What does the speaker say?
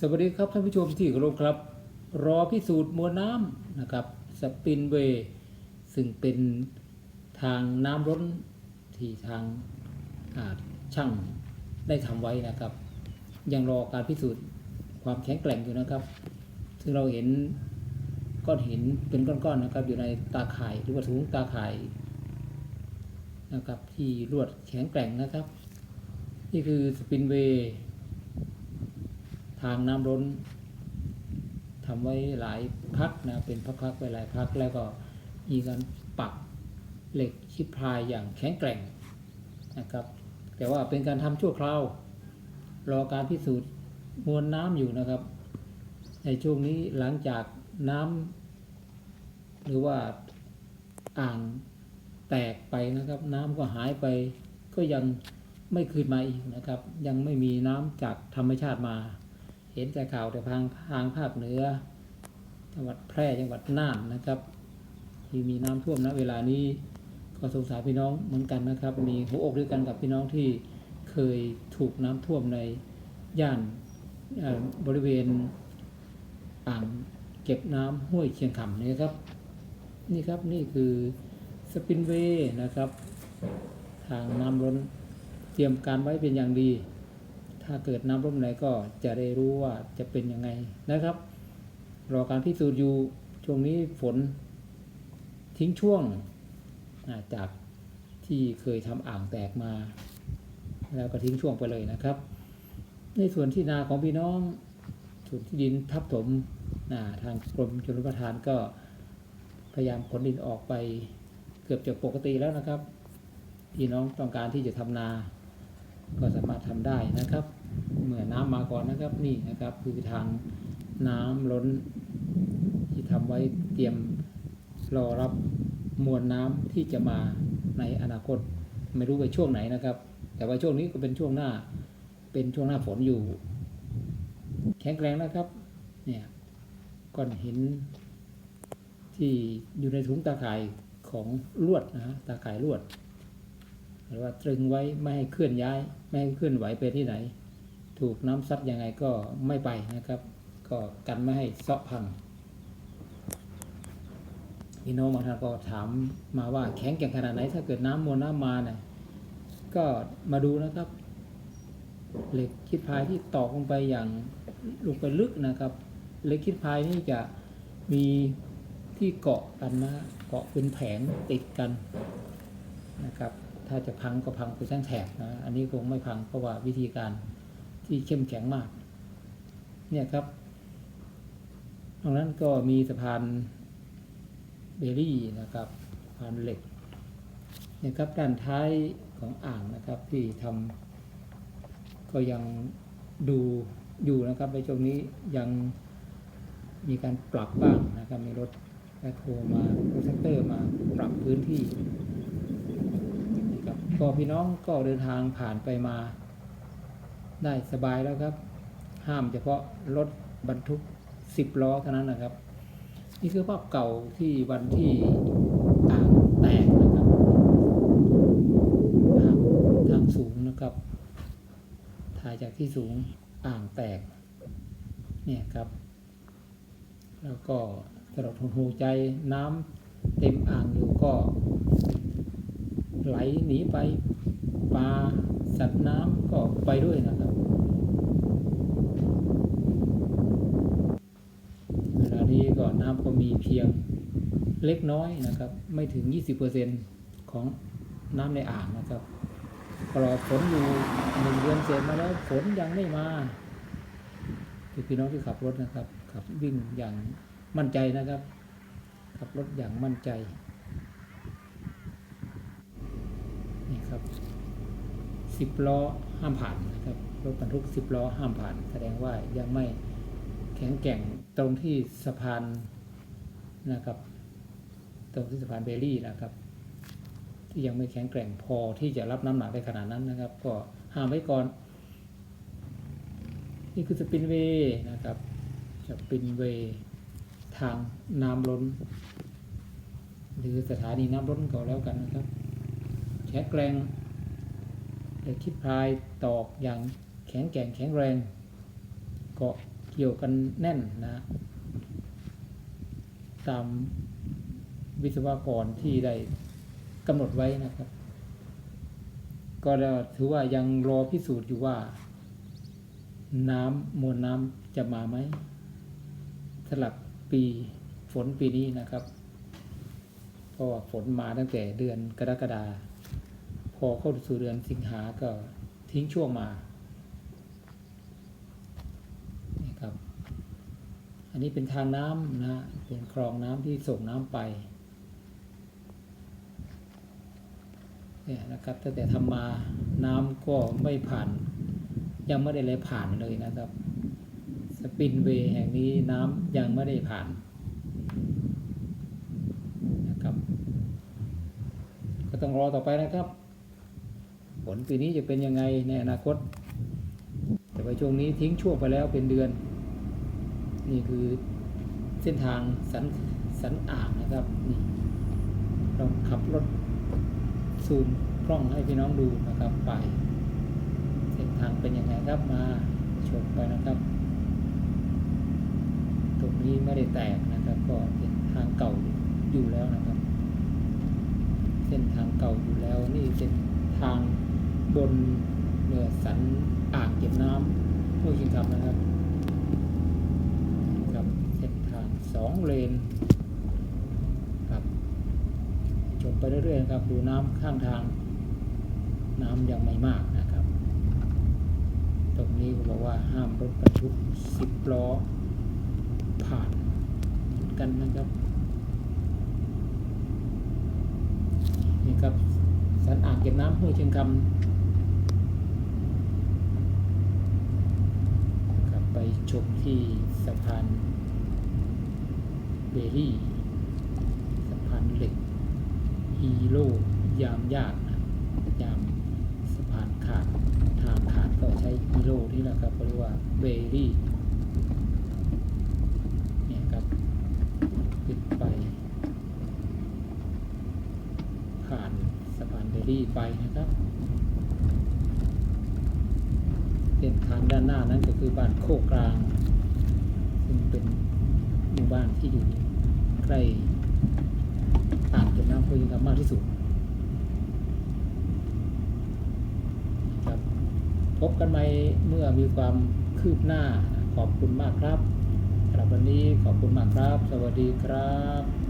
สวัสดีครับท่านผู้ชมที่เคารพครับ รอพิสูจน์มวลน้ำนะครับสปินเวย์ซึ่งเป็นทางน้ำล้นที่ทางาช่างได้ทำไว้นะครับ ยังรอการพิสูจน์ความแข็งแกร่งอยู่นะครับ ซึ่งเราเห็นก้อนหินเป็นก้อนๆนะครับ อยู่ในตาข่ายหรือว่าถุงตาข่ายนะครับที่ลวดแข็งแกร่งนะครับ นี่คือสปินเวย์างน้ำล้นทำไว้หลายพักนะเป็นพักๆไปหลายพักแล้วก็มีการปักเหล็กชิพายอย่างแข็งแกร่งนะครับ แต่ว่าเป็นการทำชั่วคราวรอการพิสูจน์มวลน้ำอยู่นะครับ ในช่วงนี้หลังจากน้ำหรือว่าอ่างแตกไปนะครับ น้ำก็หายไปก็ยังไม่คืนมาอีกนะครับ ยังไม่มีน้ำจากธรรมชาติมา เห็นแต่ข่าวแต่ทางทางภาคเหนือ จังหวัดแพร่จังหวัดน่านนะครับ ที่มีน้ำท่วมณเวลานี้ก็สงสารพี่น้องเหมือนกันนะครับ มีหัวอกด้วยกันกับพี่น้องที่เคยถูกน้ำท่วมในย่านบริเวณอ่างเก็บน้ำห้วยเชียงคำนี่ครับ นี่ครับนี่คือสปินเวย์นะครับ ทางน้ำล้นเตรียมการไว้เป็นอย่างดี ถ้าเกิดน้ำร่มไหนก็จะได้รู้ว่าจะเป็นยังไงนะครับ รอการพิสูจน์อยู่ช่วงนี้ฝนทิ้งช่วงจากที่เคยทำอ่างแตกมา แล้วก็ทิ้งช่วงไปเลยนะครับ ในส่วนที่นาของพี่น้องส่วนที่ดินทับถมาทางกรมชลประทานก็พยายามขนดินออกไปเกือบจะปกติแล้วนะครับ พี่น้องต้องการที่จะทำนา ก็สามารถทำได้นะครับ เมื่อน้ำมาก่อนนะครับนี่นะครับคือทางน้ำล้น ที่ทำไว้เตรียมรอรับมวลน้ำที่จะมาในอนาคตไม่รู้ว่าช่วงไหนนะครับ แต่ว่าช่วงนี้ก็เป็นช่วงหน้าเป็นช่วงหน้าฝนอยู่ แข็งแรงนะครับเนี่ยก้อนหินที่อยู่ในถุงตาข่ายของลวดนะฮะตาข่ายลวด หรือว่าตรึงไว้ไม่ให้เคลื่อนย้าย ไม่ให้เคลื่อนไหวไปที่ไหน ถูกน้ำซัดยังไงก็ไม่ไปนะครับ ก็กันไม่ให้เซาะพังพี่น้องบางท่านก็ถามมาว่าแข็งแกร่งขนาดไหน ถ้าเกิดน้ำมวลน้ำมาเนี่ยก็มาดูนะครับ เหล็กคิดพายที่ตอกลงไปอย่างลงไปลึกนะครับ เหล็กคิดพายนี่จะมีที่เกาะกันนะเกาะเป็นแผงติดกันนะครับ ถ้าจะพังก็พังไปทั้งแถบนะ อันนี้คงไม่พังเพราะว่าวิธีการที่เข้มแข็งมาก เนี่ยครับตรงนั้นก็มีสะพานเบลลี่นะครับสะพานเหล็กเนี่ยครับด้านท้ายของอ่างนะครับที่ทำก็ยังดูอยู่นะครับในช่วงนี้ยังมีการปรับบ้างนะครับมีรถแบคโฮมารถแท็กเตอร์มาปรับพื้นที่ ก็พี่น้องก็เดินทางผ่านไปมา ได้สบายแล้วครับ ห้ามเฉพาะรถบรรทุกสิบล้อเท่านั้นนะครับ นี่คือภาพเก่าที่วันที่อ่างแตกนะครับทางสูงนะครับ ถ่ายจากที่สูงอ่างแตก เนี่ยครับ แล้วก็ตลอดหูใจน้ำเต็มอ่างอยู่ก็ ไหลหนีไปปลาสัตว์น้ำก็ไปด้วยนะครับเวลานี้ก็น้ำก็มีเพียงเล็กน้อยนะครับ ไม่ถึง 20%ของน้ำในอ่างนะครับรอฝนอยู่หนึ่งเดือนเสร็จมาแล้วฝนยังไม่มาพี่น้องที่ขับรถนะครับ ขับวิ่งอย่างมั่นใจนะครับ ขับรถอย่างมั่นใจ ครับสิบล้อห้ามผ่านนะครับรถบรรทุกสิบล้อห้ามผ่าน แสดงว่ายังไม่แข็งแกร่งตรงที่สะพานนะครับ ตรงที่สะพานเบลลี่นะครับ ที่ยังไม่แข็งแกร่งพอที่จะรับน้ำหนักได้ขนาดนั้นนะครับ ก็ห้ามไว้ก่อน นี่คือสปินเวย์นะครับสปินเวย์ทางน้ำล้น หรือสถานีน้ำล้นก็แล้วกันนะครับ แข็งแกร่งเหล็กคิดพายตอกอย่างแข็งแกร่งแข็งแรง เกาะเกี่ยวกันแน่นนะ ตามวิศวกรที่ได้กำหนดไว้นะครับ ก็ถือว่ายังรอพิสูจน์อยู่ว่า น้ำมวลน้ำจะมาไหมสำหรับปีฝนปีนี้นะครับ เพราะว่าฝนมาตั้งแต่เดือนกรกฎาคม พอเข้าสู่เดือนสิงหาก็ทิ้งช่วงมานี่ครับ อันนี้เป็นทางน้ำนะเป็นคลองน้ำที่ส่งน้ำไปเนี่ยนะครับตั้งแต่ทำมาน้ำก็ไม่ผ่าน ยังไม่ได้เลยผ่านเลยนะครับ สปินเวย์แห่งนี้น้ำยังไม่ได้ผ่านนะครับ ก็ต้องรอต่อไปนะครับ ผลปีนี้จะเป็นยังไงในอนาคต แต่ว่าช่วงนี้ทิ้งช่วงไปแล้วเป็นเดือน นี่คือเส้นทางสันสันอ่างนะครับนี่ลองขับรถซูมกล้องให้พี่น้องดูนะครับไป เส้นทางเป็นยังไงครับมาชมไปนะครับ ตรงนี้ไม่ได้แตกนะครับ ก็เป็นทางเก่าอยู่แล้วนะครับ เส้นทางเก่าอยู่แล้วนี่เป็นทาง บนเนือสันอ่างเก็บน้ำห้วยชิงคำนะครับครับเส้นทางสองเลนครับชมไปเรื่อยๆครับดูน้ำข้างทาง น้ำยังไม่มากนะครับ ตรงนี้ก็บอกว่าห้ามรถบรรทุกสิบล้อผ่านเหมือนกันนะครับนี่ครับสันอ่างเก็บน้ำห้วยเชียงคำนะครับไป ชมที่สะพานเบรี่สะพานเหล็กฮีโร่ยามยากนะยามสะพานขาดทางขาดก็ใช้ฮีโร่นี่แหละครับเรียกว่าเบรี่เนี่ยครับขึ้นไป ผ่านสะพานเบรี่ไปนะครับ นทางด้านหน้านั้นก็คือบ้านโคกกลาง ซึ่งเป็นหมู่บ้านที่อยู่ใกล้อ่างเก็บน้ำห้วยยิงคำมากที่สุดครับพบกันใหม่เมื่อมีความคืบหน้าขอบคุณมากครับสำหรับวันนี้ขอบคุณมากครับ สวัสดีครับ